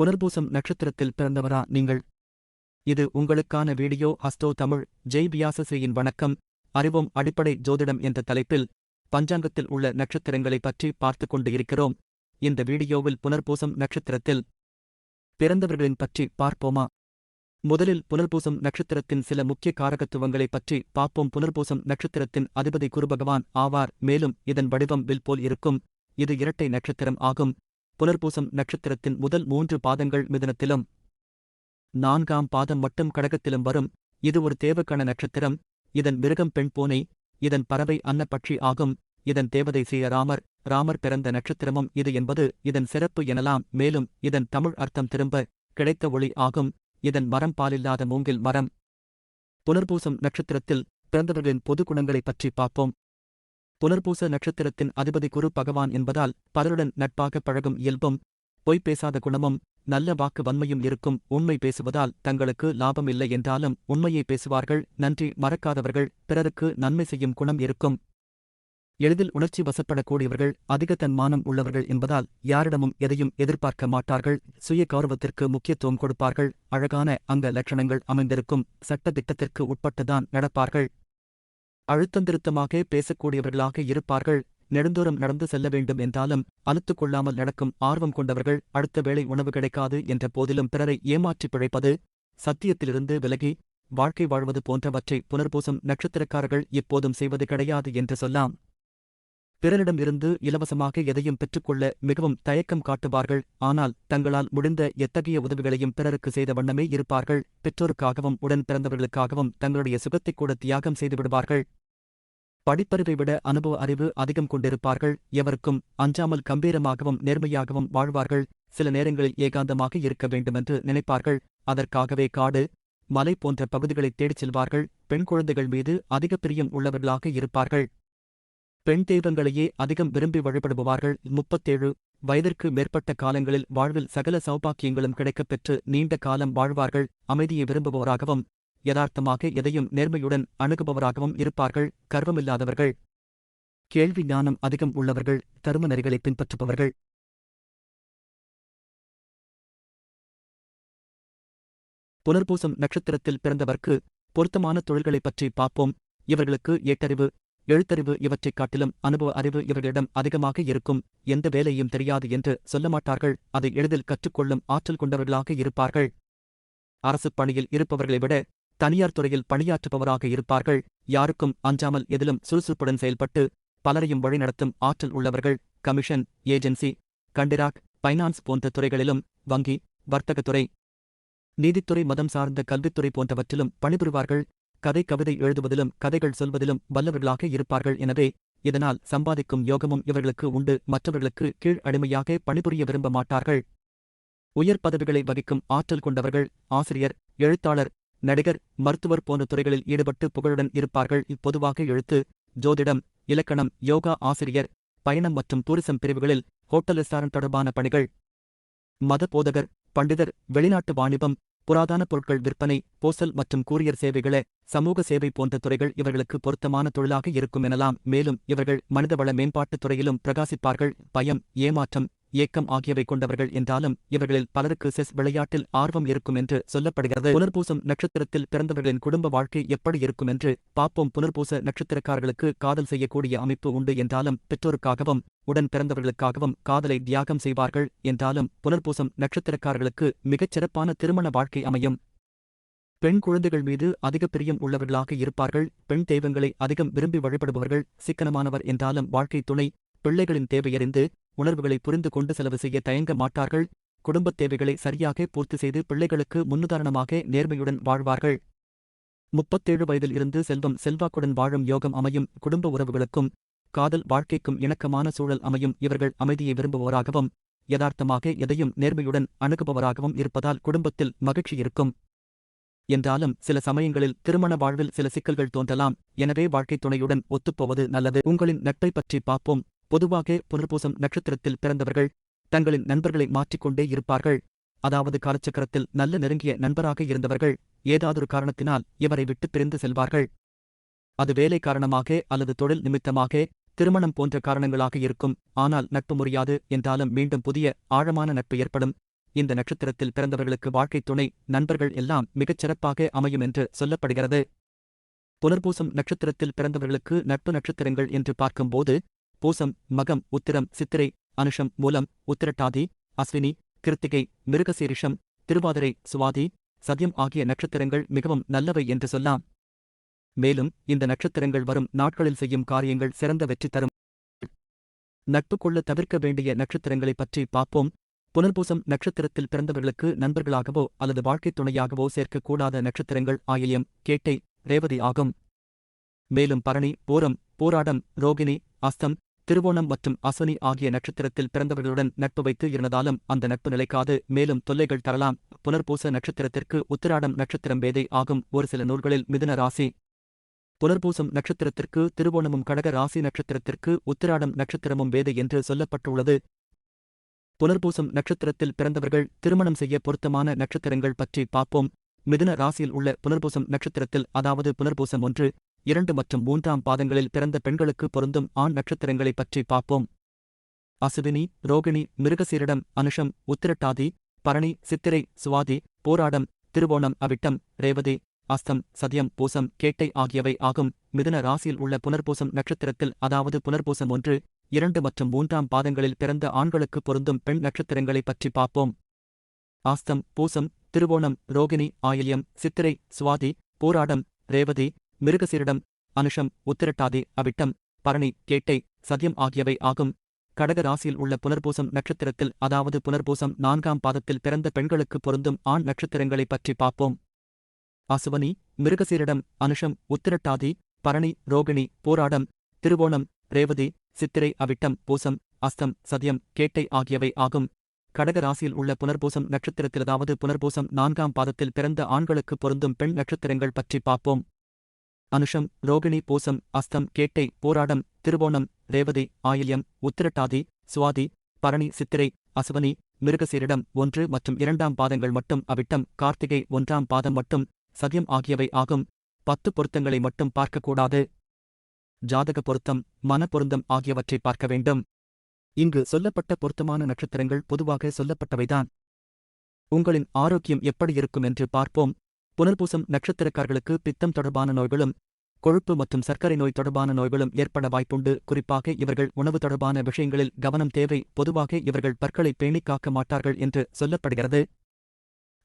புனர்பூசம் நட்சத்திரத்தில் பிறந்தவரா நீங்கள்? இது உங்களுக்கான வீடியோ. ஹஸ்டோ தமிழ். ஜெய் பியாசஸ்ரீயின் வணக்கம். அறிவோம் அடிப்படை ஜோதிடம் என்ற தலைப்பில் பஞ்சாங்கத்தில் உள்ள நட்சத்திரங்களைப் பற்றி பார்த்து கொண்டு இருக்கிறோம். இந்த வீடியோவில் புனர்பூசம் நட்சத்திரத்தில் பிறந்தவர்களின் பற்றி பார்ப்போமா? முதலில் புனர்பூசம் நட்சத்திரத்தின் சில முக்கிய காரகத்துவங்களைப் பற்றி பார்ப்போம். புனர்பூசம் நட்சத்திரத்தின் அதிபதி குருபகவான் ஆவார். மேலும் இதன் வடிவம் வில் போல் இருக்கும். இது இரட்டை நட்சத்திரம் ஆகும். புலர்பூசம் நட்சத்திரத்தின் முதல் மூன்று பாதங்கள் மிதனத்திலும் நான்காம் பாதம் மட்டும் கடகத்திலும் வரும். இது ஒரு தேவக்கண நட்சத்திரம். இதன் மிருகம் பெண் பூனை. இதன் பறவை அன்னப்பட்சி ஆகும். இதன் தேவதை ஸ்ரீராமர் ராமர். பிறந்த நட்சத்திரமும் இது என்பது இதன் சிறப்பு எனலாம். மேலும் இதன் தமிழ் அர்த்தம் திரும்ப கிடைத்த ஒளி ஆகும். இதன் மரம் பாலில்லாத மூங்கில் மரம். புனர்பூசம் நட்சத்திரத்தில் பிறந்தவர்களின் பொது குணங்களைப் பற்றி பார்ப்போம். புனர்பூச நட்சத்திரத்தின் அதிபதி குரு பகவான் என்பதால் பலருடன் நட்பாக பழகும் இயல்பும் பொய் பேசாத குணமும் நல்ல வாக்கு வன்மையும் இருக்கும். உண்மை பேசுவதால் தங்களுக்கு லாபம் இல்லை என்றாலும் உண்மையை பேசுவார்கள். நன்றி. மறக்காதவர்கள். பிறருக்கு நன்மை செய்யும் குணம் இருக்கும். எளிதில் உணர்ச்சி வசப்படக்கூடியவர்கள் அதிக தன்மானம் உள்ளவர்கள் என்பதால் யாரிடமும் எதையும் எதிர்பார்க்க மாட்டார்கள். சுய கௌரவத்திற்கு முக்கியத்துவம் கொடுப்பார்கள். அழகான அங்க லட்சணங்கள் அமைந்திருக்கும். சட்ட திட்டத்திற்கு உட்பட்டுதான் நடப்பார்கள். அழுத்தந்திருத்தமாக பேசக்கூடியவர்களாக இருப்பார்கள். நெடுந்தூரம் நடந்து செல்ல வேண்டும் என்றாலும் அலுத்துக் கொள்ளாமல் நடக்கும் ஆர்வம் கொண்டவர்கள் அடுத்த வேளை உணவு கிடைக்காது என்ற போதிலும் பிறரை ஏமாற்றி பிழைப்பது சத்தியத்திலிருந்து விலகி வாழ்க்கை வாழ்வது போன்றவற்றை புனர்பூசம் நட்சத்திரக்காரர்கள் எப்போதும் செய்வது கிடையாது என்று சொல்லாம். பிறரிடமிருந்து இலவசமாக எதையும் பெற்றுக்கொள்ள மிகவும் தயக்கம் காட்டுவார்கள். ஆனால் தங்களால் முடிந்த எத்தகைய உதவிகளையும் பிறருக்கு செய்த வண்ணமே இருப்பார்கள். பெற்றோருக்காகவும் உடன் பிறந்தவர்களுக்காகவும் தங்களுடைய சுகத்தைக் கூட தியாகம் செய்துவிடுவார்கள் படிப்பறிவை விட அனுபவ அறிவு அதிகம் கொண்டிருப்பார்கள். எவருக்கும் அஞ்சாமல் கம்பீரமாகவும் நேர்மையாகவும் வாழ்வார்கள். சில நேரங்களில் ஏகாந்தமாக இருக்க வேண்டுமென்று நினைப்பார்கள். அதற்காகவே காடு மலை போன்ற பகுதிகளைத் தேடிச் செல்வார்கள். பெண் குழந்தைகள் மீது அதிக பிரியம் உள்ளவர்களாக இருப்பார்கள். பெண் தெய்வங்களையே அதிகம் விரும்பி வழிபடுபவார்கள். முப்பத்தேழு வயதிற்கு மேற்பட்ட காலங்களில் வாழ்வில் சகல சௌபாக்கியங்களும் கிடைக்கப் பெற்று நீண்ட காலம் வாழ்வார்கள். அமைதியை விரும்புபவராகவும் யதார்த்தமாக எதையும் நேர்மையுடன் அணுகுபவராகவும் இருப்பார்கள். கர்வமில்லாதவர்கள். கேள்வி ஞானம் அதிகம் உள்ளவர்கள். தரும நெறிகளை பின்பற்றுபவர்கள். புனர்பூசம் நட்சத்திரத்தில் பிறந்தவர்க்கு பொருத்தமான தொழில்களைப் பற்றி பார்ப்போம். இவர்களுக்கு ஏட்டறிவு எழுத்தறிவு இவற்றைக் காட்டிலும் அனுபவ அறிவு இவர்களிடம் அதிகமாக இருக்கும். எந்த வேலையும் தெரியாது என்று சொல்ல மாட்டார்கள். அதை எளிதில் கற்றுக்கொள்ளும் ஆற்றல் கொண்டவர்களாக இருப்பார்கள். அரசுப் பணியில் இருப்பவர்களை விட தனியார் துறையில் பணியாற்றுபவராக இருப்பார்கள். யாருக்கும் அஞ்சாமல் எதிலும் சுறுசுறுப்புடன் செயல்பட்டு பலரையும் வழிநடத்தும் ஆற்றல் உள்ளவர்கள் கமிஷன் ஏஜென்சி கண்டிராக் பைனான்ஸ் போன்ற துறைகளிலும் வங்கி வர்த்தகத்துறை நீதித்துறை மதம் சார்ந்த கல்வித்துறை போன்றவற்றிலும் பணிபுரிவார்கள். கதை கவிதை எழுதுவதிலும் கதைகள் சொல்வதிலும் வல்லவர்களாக இருப்பார்கள் எனவே இதனால் சம்பாதிக்கும் யோகமும் இவர்களுக்கு உண்டு மற்றவர்களுக்கு கீழ் அடிமையாக பணிபுரிய விரும்ப மாட்டார்கள். உயர் பதவிகளை வகிக்கும் ஆற்றல் கொண்டவர்கள் ஆசிரியர் எழுத்தாளர் நடிகர் மருத்துவர் போன்ற துறைகளில் ஈடுபட்டு புகழுடன் இருப்பார்கள். இப்பொதுவாக எழுத்து ஜோதிடம் இலக்கணம் யோகா ஆசிரியர் பயணம் மற்றும் டூரிசம் பிரிவுகளில் ஹோட்டல் ரெஸ்டாரண்ட் தொடர்பான பணிகள் மத போதகர் பண்டிதர் வெளிநாட்டு வாணிபம் புராதான பொருட்கள் விற்பனை போஸ்டல் மற்றும் கூரியர் சேவைகள சமூக சேவை போன்ற துறைகள் இவர்களுக்கு பொருத்தமான தொழிலாக இருக்கும் எனலாம். மேலும் இவர்கள் மனிதவள மேம்பாட்டுத் துறையிலும் பிரகாசிப்பார்கள். பயம் ஏமாற்றம் ஏக்கம் ஆகியவை கொண்டவர்கள் என்றாலும் இவர்களில் பலருக்கு செஸ் விளையாட்டில் ஆர்வம் இருக்கும் என்று சொல்லப்படுகிறது. புனர்பூசம் நட்சத்திரத்தில் பிறந்தவர்களின் குடும்ப வாழ்க்கை எப்படி இருக்கும் என்று பாப்போம் புனர்பூச நட்சத்திரக்காரர்களுக்கு காதல் செய்யக்கூடிய அமைப்பு உண்டு என்றாலும் பெற்றோருக்காகவும் உடன் பிறந்தவர்களுக்காகவும் காதலை தியாகம் செய்வார்கள் என்றாலும் புனர்பூசம் நட்சத்திரக்காரர்களுக்கு மிகச் சிறப்பான திருமண வாழ்க்கை அமையும். பெண் குழந்தைகள் மீது அதிக பிரியம் உள்ளவர்களாக இருப்பார்கள். பெண் தெய்வங்களை அதிகம் விரும்பி வழிபடுபவர்கள் சிக்கனமானவர் என்றாலும் வாழ்க்கை துணை பிள்ளைகளின் தேவையறிந்து உணர்வுகளை புரிந்து கொண்டு செலவு செய்ய தயங்க மாட்டார்கள். குடும்பத் தேவைகளை சரியாக பூர்த்தி செய்து பிள்ளைகளுக்கு முன்னுதாரணமாக நேர்மையுடன் வாழ்வார்கள். முப்பத்தேழு வயதில் இருந்து செல்வம் செல்வாக்குடன் வாழும் யோகம் அமையும் குடும்ப உறவுகளுக்கும் காதல் வாழ்க்கைக்கும் இணக்கமான சூழல் அமையும் இவர்கள் அமைதியை விரும்புபவராகவும் யதார்த்தமாக எதையும் நேர்மையுடன் அணுகுபவராகவும் இருப்பதால் குடும்பத்தில் மகிழ்ச்சி இருக்கும். என்றாலும் சில சமயங்களில் திருமண வாழ்வில் சில சிக்கல்கள் தோன்றலாம். எனவே வாழ்க்கைத் துணையுடன் ஒத்துப்போவது நல்லது. உங்களின் நட்பை பற்றி பார்ப்போம். பொதுவாக புனர்பூசம் நட்சத்திரத்தில் பிறந்தவர்கள் தங்களின் நண்பர்களை மாற்றிக்கொண்டே இருப்பார்கள். அதாவது காலச்சக்கரத்தில் நல்ல நெருங்கிய நண்பராக இருந்தவர்கள் ஏதாதொரு காரணத்தினால் இவரை விட்டு பிரிந்து செல்வார்கள். அது வேலை காரணமாக அல்லது தொழில் நிமித்தமாக திருமணம் போன்ற காரணங்களாக இருக்கும். ஆனால் நட்பு முறியாது என்றாலும் மீண்டும் புதிய ஆழமான நட்பு ஏற்படும். இந்த நட்சத்திரத்தில் பிறந்தவர்களுக்கு வாழ்க்கைத் துணை நண்பர்கள் எல்லாம் மிகச் சிறப்பாக அமையும் என்று சொல்லப்படுகிறது. புனர்பூசம் நட்சத்திரத்தில் பிறந்தவர்களுக்கு நட்பு நட்சத்திரங்கள் என்று பார்க்கும்போது பூசம் மகம் உத்திரம் சித்திரை அனுஷம் மூலம் உத்திரட்டாதி அஸ்வினி கிருத்திகை மிருகசீரிஷம் திருவாதிரை சுவாதி சத்யம் ஆகிய நட்சத்திரங்கள் மிகவும் நல்லவை என்று சொல்லலாம் மேலும் இந்த நட்சத்திரங்கள் வரும் நாட்களில் செய்யும் காரியங்கள் சிறந்த வெற்றி தரும். நட்பு கொள்ள தவிர்க்க வேண்டிய நட்சத்திரங்களைப் பற்றி பார்ப்போம். புனர்பூசம் நட்சத்திரத்தில் பிறந்தவர்களுக்கு நண்பர்களாகவோ அல்லது வாழ்க்கைத் துணையாகவோ சேர்க்கக்கூடாத நட்சத்திரங்கள் ஆயிலியம் கேட்டை ரேவதி ஆகும். மேலும் பரணி பூரம் போராடம் ரோகிணி அஸ்தம் திருவோணம் மற்றும் அசனி ஆகிய நட்சத்திரத்தில் பிறந்தவர்களுடன் நட்பு வைத்து இருந்ததாலும் அந்த நட்பு நிலைக்காது. மேலும் தொல்லைகள் தரலாம். புனர்பூச நட்சத்திரத்திற்கு உத்திராடம் நட்சத்திரம் வேதை ஆகும். ஒரு சில நூல்களில் மிதுன ராசி. புனர்பூசம் நட்சத்திரத்திற்கு திருவோணமும் கடக ராசி நட்சத்திரத்திற்கு உத்திராடம் நட்சத்திரமும் வேதை என்று சொல்லப்பட்டுள்ளது. புனர்பூசம் நட்சத்திரத்தில் பிறந்தவர்கள் திருமணம் செய்ய பொருத்தமான நட்சத்திரங்கள் பற்றி பார்ப்போம். மிதுன ராசியில் உள்ள புனர்பூசம் நட்சத்திரத்தில் அதாவது புனர்பூசம் ஒன்று இரண்டு மற்றும் மூன்றாம் பாதங்களில் பிறந்த பெண்களுக்கு பொருந்தும் ஆண் நட்சத்திரங்களைப் பற்றி பார்ப்போம். அசுவினி ரோகிணி மிருகசீரிடம் அனுஷம் உத்திரட்டாதி பரணி சித்திரை சுவாதி போராடம் திருவோணம் அவிட்டம் ரேவதி அஸ்தம் சதியம் பூசம் கேட்டை ஆகியவை ஆகும். மிதுன ராசியில் உள்ள புனர்பூசம் நட்சத்திரத்தில் அதாவது புனர்பூசம் ஒன்று இரண்டு மற்றும் மூன்றாம் பாதங்களில் பிறந்த ஆண்களுக்கு பொருந்தும் பெண் நட்சத்திரங்களைப் பற்றி பார்ப்போம். ஆஸ்தம் பூசம் திருவோணம் ரோகிணி ஆயில்யம் சித்திரை சுவாதி போராடம் ரேவதி மிருகசீரிடம் அனுஷம் உத்திரட்டாதி அவிட்டம் பரணி கேட்டை சதியம் ஆகியவை ஆகும். கடக ராசியில் உள்ள புனர்பூசம் நட்சத்திரத்தில் அதாவது புனர்பூசம் நான்காம் பாதத்தில் பிறந்த பெண்களுக்கு பொருந்தும் ஆண் நட்சத்திரங்களைப் பற்றி பார்ப்போம். அசுவனி மிருகசீரிடம் அனுஷம் உத்திரட்டாதி பரணி ரோகிணி போராடம் திருவோணம் ரேவதி சித்திரை அவிட்டம் பூசம் அஸ்தம் சதியம் கேட்டை ஆகியவை ஆகும். கடக ராசியில் உள்ள புனர்பூசம் நட்சத்திரத்திலதாவது புனர்பூசம் நான்காம் பாதத்தில் பிறந்த ஆண்களுக்கு பொருந்தும் பெண் நட்சத்திரங்கள் பற்றி பார்ப்போம். அனுஷம் ரோகிணி பூசம் அஸ்தம் கேட்டை போராடம் திருவோணம் ரேவதி ஆயில்யம் உத்திரட்டாதி சுவாதி பரணி சித்திரை அசுவனி மிருகசீரிடம் ஒன்று மற்றும் இரண்டாம் பாதங்கள் மட்டும் அவிட்டம் கார்த்திகை ஒன்றாம் பாதம் மட்டும் சதியம் ஆகியவை ஆகும். பத்து பொருத்தங்களை மட்டும் பார்க்கக்கூடாது. ஜாதக பொருத்தம் மன பொருந்தம் ஆகியவற்றை பார்க்க வேண்டும். இங்கு சொல்லப்பட்ட பொருத்தமான நட்சத்திரங்கள் பொதுவாக சொல்லப்பட்டவைதான். உங்களின் ஆரோக்கியம் எப்படி இருக்கும் என்று பார்ப்போம். புனர்பூசம் நட்சத்திரக்காரர்களுக்கு பித்தம் தொடர்பான நோய்களும் கொழுப்பு மற்றும் சர்க்கரை நோய் தொடர்பான நோய்களும் ஏற்பட வாய்ப்புண்டு. குறிப்பாக இவர்கள் உணவு தொடர்பான விஷயங்களில் கவனம் தேவை. பொதுவாக இவர்கள் பற்களை பேணிக் காக்க மாட்டார்கள் என்று சொல்லப்படுகிறது.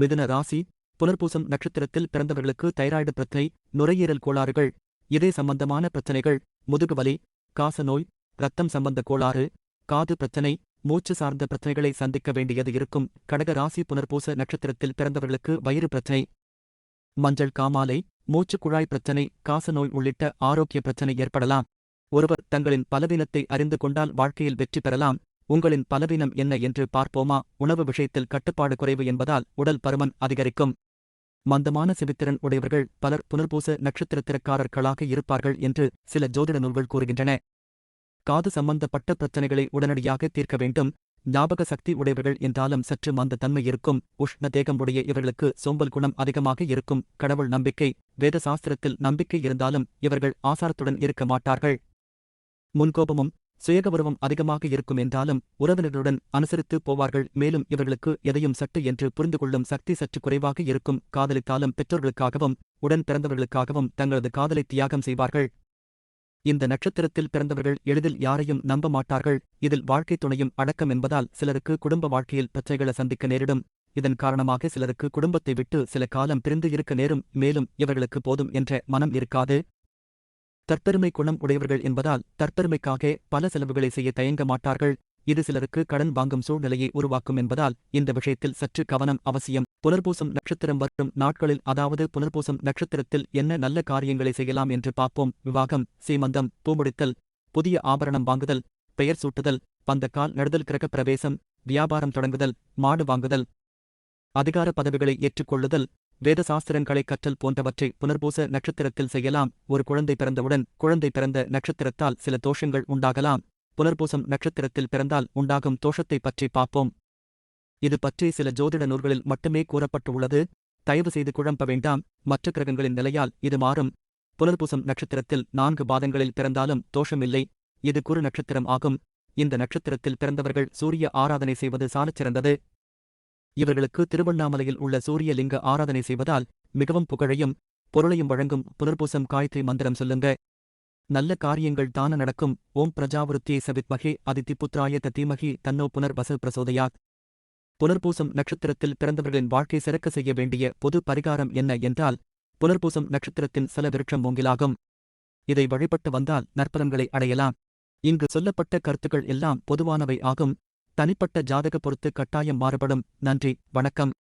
மிதுன ராசி. புனர்பூசம் நட்சத்திரத்தில் பிறந்தவர்களுக்கு தைராய்டு பிரச்சனை நுரையீரல் கோளாறுகள் இதய சம்பந்தமான பிரச்சனைகள் முதுகுவலி காசநோய் இரத்தம் சம்பந்த கோளாறு காது பிரச்சனை மூச்சு சார்ந்த பிரச்சனைகளை சந்திக்க வேண்டியது இருக்கும். கடக ராசி. புனர்பூச நட்சத்திரத்தில் பிறந்தவர்களுக்கு வயிறு பிரச்சனை மஞ்சள் காமாலை மூச்சுக் குழாய் பிரச்சனை காசநோய் உள்ளிட்ட ஆரோக்கிய பிரச்சனை ஏற்படலாம். ஒருவர் தங்களின் பலவீனத்தை அறிந்து கொண்டால் வாழ்க்கையில் வெற்றி பெறலாம். உங்களின் பலவீனம் என்ன என்று பார்ப்போமா? உணவு விஷயத்தில் கட்டுப்பாடு குறைவு என்பதால் உடல் பருமன் அதிகரிக்கும். மந்தமான செவித்திறன் உடையவர்கள் பலர் புனர்பூச நட்சத்திரத்திறக்காரர்களாக இருப்பார்கள் என்று சில ஜோதிட நூல்கள் கூறுகின்றன. காது சம்பந்தப்பட்ட பிரச்சனைகளை உடனடியாக தீர்க்க வேண்டும். ஞாபக சக்தி உடையவர்கள் என்றாலும் சற்று மந்த தன்மை இருக்கும். உஷ்ண தேகமுடைய இவர்களுக்கு சோம்பல் குணம் அதிகமாக இருக்கும். கடவுள் நம்பிக்கை வேத சாஸ்திரத்தில் நம்பிக்கை இருந்தாலும் இவர்கள் ஆசாரத்துடன் இருக்க மாட்டார்கள். முன்கோபமும் சுயகௌரவம் அதிகமாக இருக்கும் என்றாலும் உறவினர்களுடன் அனுசரித்து போவார்கள். மேலும் இவர்களுக்கு எதையும் சட்டு என்று புரிந்து கொள்ளும் சக்தி சற்று குறைவாக இருக்கும். காதலித்தாலும் பெற்றோர்களுக்காகவும் உடன் பிறந்தவர்களுக்காகவும் தங்களது காதலை தியாகம் செய்வார்கள். இந்த நட்சத்திரத்தில் பிறந்தவர்கள் எளிதில் யாரையும் நம்ப மாட்டார்கள். இதில் வாழ்க்கை துணையும் அடக்கம் என்பதால் சிலருக்கு குடும்ப வாழ்க்கையில் பிரச்சனைகளை சந்திக்க நேரிடும். இதன் காரணமாக சிலருக்கு குடும்பத்தை விட்டு சில காலம் பிரிந்து இருக்க நேரும். மேலும் இவர்களுக்கு போதும் என்ற மனம் இருக்காது. தற்பெருமை குணம் உடையவர்கள் என்பதால் தற்பெருமைக்காக பல செலவுகளை செய்ய தயங்க மாட்டார்கள். இது சிலருக்கு கடன் வாங்கும் சூழ்நிலையை உருவாக்கும் என்பதால் இந்த விஷயத்தில் சற்று கவனம் அவசியம். புனர்பூசம் நட்சத்திரம் வரும் நாட்களில் அதாவது புனர்பூசம் நட்சத்திரத்தில் என்ன நல்ல காரியங்களை செய்யலாம் என்று பார்ப்போம். விவாகம் சீமந்தம் பூமுடித்தல் புதிய ஆபரணம் வாங்குதல் பெயர் சூட்டுதல் பந்தக்கால் நடுதல் கிரக பிரவேசம் வியாபாரம் தொடங்குதல் மாடு வாங்குதல் அதிகார பதவிகளை ஏற்றுக்கொள்ளுதல் வேத சாஸ்திரங்களை கற்றல் போன்றவற்றை புனர்பூச நட்சத்திரத்தில் செய்யலாம். ஒரு குழந்தை பிறந்தவுடன் குழந்தை பிறந்த நட்சத்திரத்தால் சில தோஷங்கள் உண்டாகலாம். புனர்பூசம் நட்சத்திரத்தில் பிறந்தால் உண்டாகும் தோஷத்தை பற்றி பார்ப்போம். இது பற்றி சில ஜோதிட நூல்களில் மட்டுமே கூறப்பட்டுள்ளது. தயவு செய்து குழம்ப வேண்டாம். மற்ற கிரகங்களின் நிலையால் இது மாறும். புனர்பூசம் நட்சத்திரத்தில் நான்கு பாதங்களில் பிறந்தாலும் தோஷமில்லை. இது குறு நட்சத்திரம் ஆகும். இந்த நட்சத்திரத்தில் பிறந்தவர்கள் சூரிய ஆராதனை செய்வது சாலச்சிறந்தது இவர்களுக்கு திருவண்ணாமலையில் உள்ள சூரிய லிங்க ஆராதனை செய்வதால் மிகவும் புகழையும் பொருளையும் வழங்கும் புனர்பூசம் காயத்ரி மந்திரம் சொல்லுங்க. நல்ல காரியங்கள் தான நடக்கும். ஓம் பிரஜாவிருத்தியை சவித்மகே அதித்தி புத்திராய தீமகி தன்னோ புனர் வச பிரசோதையாக் புனர்பூசம் நட்சத்திரத்தில் பிறந்தவர்களின் வாழ்க்கை சிறக்க செய்ய வேண்டிய பொது பரிகாரம் என்ன என்றால் புனர்பூசம் நட்சத்திரத்தின் சில விருட்சம் மூங்கிலாகும் இதை வழிபட்டு வந்தால் நற்பலன்களை அடையலாம். இங்கு சொல்லப்பட்ட கருத்துக்கள் எல்லாம் பொதுவானவை ஆகும். தனிப்பட்ட ஜாதக பொறுத்து கட்டாயம் மாறுபடும். நன்றி வணக்கம்.